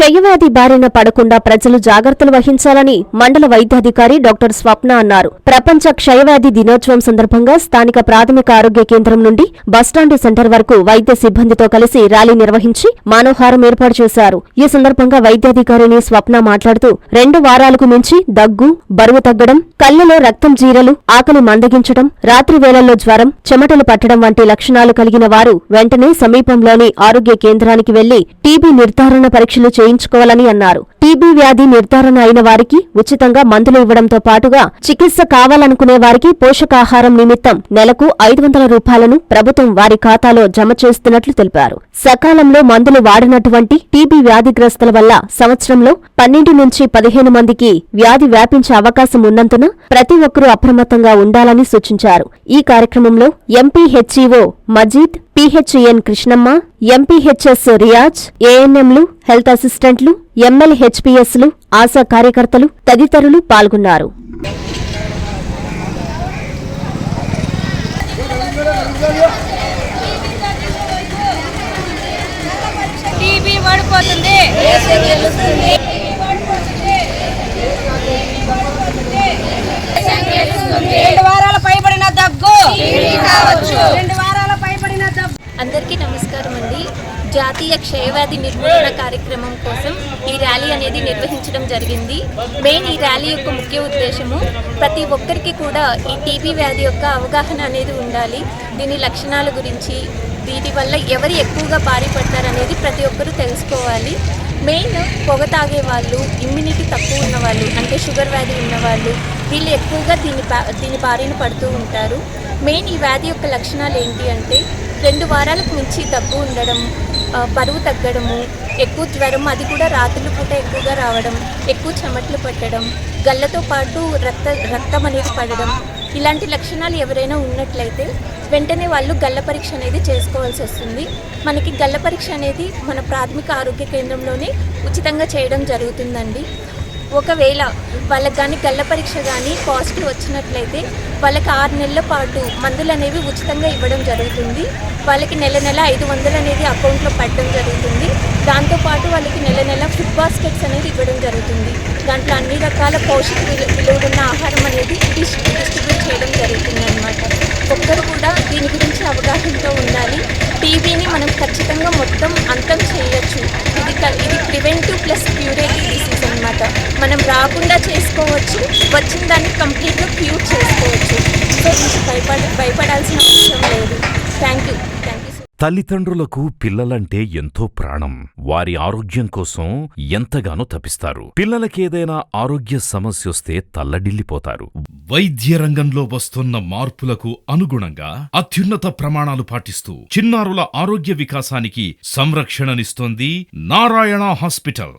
క్షయవ్యాధి బారిన పడకుండా ప్రజలు జాగ్రత్తలు వహించాలని మండల వైద్యాధికారి డాక్టర్ స్వప్న అన్నారు. ప్రపంచ క్షయవ్యాధి దినోత్సవం సందర్భంగా స్థానిక ప్రాథమిక ఆరోగ్య కేంద్రం నుండి బస్టాండ్ సెంటర్ వరకు వైద్య సిబ్బందితో కలిసి ర్యాలీ నిర్వహించి మానవహారం ఏర్పాటు చేశారు. ఈ సందర్భంగా వైద్యాధికారిని స్వప్న మాట్లాడుతూ రెండు వారాలకు మించి దగ్గు బరువు తగ్గడం కళ్ళలో రక్తం జీరలు ఆకలి మందగించడం రాత్రి వేళల్లో జ్వరం చెమటలు పట్టడం వంటి లక్షణాలు కలిగిన వారు వెంటనే సమీపంలోని ఆరోగ్య కేంద్రానికి వెళ్ళి టీబీ నిర్ధారణ పరీక్షలు చేయించుకోవాలని అన్నారు. టీబీ వ్యాధి నిర్ధారణ అయిన వారికి ఉచితంగా మందులు ఇవ్వడంతో పాటుగా చికిత్స కావాలనుకునే వారికి పోషకాహారం నిమిత్తం నెలకు ఐదు వందల రూపాయలను ప్రభుత్వం వారి ఖాతాలో జమ చేస్తున్నట్లు తెలిపారు. సకాలంలో మందులు వాడినటువంటి టీబీ వ్యాధిగ్రస్తుల వల్ల సంవత్సరంలో పన్నెండు నుంచి పదిహేను మందికి వ్యాధి వ్యాపించే అవకాశం ఉన్నందున ప్రతి ఒక్కరూ అప్రమత్తంగా ఉండాలని సూచించారు. ఈ కార్యక్రమంలో MP HEO Majeed PHN Krishnamma MPHS Riyaz ఏఎన్ఎంలు హెల్త్ అసిస్టెంట్లు ఎంఎల్ హెచ్పీఎస్లు ఆశా కార్యకర్తలు తదితరులు పాల్గొన్నారు. పడిపోతుంది రెండు వారాల పైబడిన దగ్గు. రెండు అందరికీ నమస్కారం అండి. జాతీయ క్షయవ్యాధి నిర్మూలన కార్యక్రమం కోసం ఈ ర్యాలీ అనేది నిర్వహించడం జరిగింది. మెయిన్ ఈ ర్యాలీ యొక్క ముఖ్య ఉద్దేశము ప్రతి ఒక్కరికి కూడా ఈ టీబీ వ్యాధి యొక్క అవగాహన అనేది ఉండాలి. దీని లక్షణాల గురించి వీటి వల్ల ఎవరు ఎక్కువగా బారిపడతారు అనేది ప్రతి ఒక్కరూ తెలుసుకోవాలి. మెయిన్ పొగ తాగే వాళ్ళు ఇమ్యూనిటీ తక్కువ ఉన్న వాళ్ళు అంటే షుగర్ వ్యాధి ఉన్నవాళ్ళు వీళ్ళు ఎక్కువగా దీని దీని బారిన పడుతూ ఉంటారు. మెయిన్ ఈ వ్యాధి యొక్క లక్షణాలు ఏంటి అంటే రెండు వారాలకు మించి దగ్గు ఉండడం బరువు తగ్గడము ఎక్కువ జ్వరం అది కూడా రాత్రుల పూట ఎక్కువగా రావడం ఎక్కువ చెమట్లు పట్టడం గళ్ళతో పాటు రక్త రక్తం అనేది పడడం ఇలాంటి లక్షణాలు ఎవరైనా ఉన్నట్లయితే వెంటనే వాళ్ళు గల్ల పరీక్ష అనేది చేసుకోవాల్సి వస్తుంది. మనకి గల్ల పరీక్ష అనేది మన ప్రాథమిక ఆరోగ్య కేంద్రంలోనే ఉచితంగా చేయడం జరుగుతుందండి. ఒకవేళ వాళ్ళకి కానీ గల్ల పరీక్ష కానీ పాజిటివ్ వచ్చినట్లయితే వాళ్ళకి ఆరు నెలల పాటు మందులు అనేవి ఉచితంగా ఇవ్వడం జరుగుతుంది. వాళ్ళకి నెల నెల ఐదు వందలు అనేది అకౌంట్లో పడడం జరుగుతుంది. దాంతోపాటు వాళ్ళకి నెల నెల ఫుడ్ బాస్కెట్స్ అనేది ఇవ్వడం జరుగుతుంది. దాంట్లో అన్ని రకాల పోషక విలువలున్న ఆహారం అనేది డిస్ట్రిబ్యూట్ చేయడం జరుగుతుంది అనమాట ఒక్కరు కూడా దీని గురించి అవగాహనతో ఉండాలి. టీబీని మనం ఖచ్చితంగా మొత్తం అంతం చేయొచ్చు. ఇది ఇది ప్రివెంటివ్ ప్లస్ క్యూరేటివ్ అనమాట. మనం రాకుండా చేసుకోవచ్చు వచ్చిన దాన్ని కంప్లీట్గా క్యూర్ చేసుకోవచ్చు. సో భయపడ భయపడాల్సిన అవసరం లేదు. థ్యాంక్ యూ తల్లిదండ్రులకు పిల్లలంటే ఎంతో ప్రాణం. వారి ఆరోగ్యం కోసం ఎంతగానో తపిస్తారు. పిల్లలకేదైనా ఆరోగ్య సమస్యొస్తే తల్లడిల్లిపోతారు. వైద్య రంగంలో వస్తున్న మార్పులకు అనుగుణంగా అత్యున్నత ప్రమాణాలు పాటిస్తూ చిన్నారుల ఆరోగ్య వికాసానికి సంరక్షణనిస్తోంది నారాయణ హాస్పిటల్.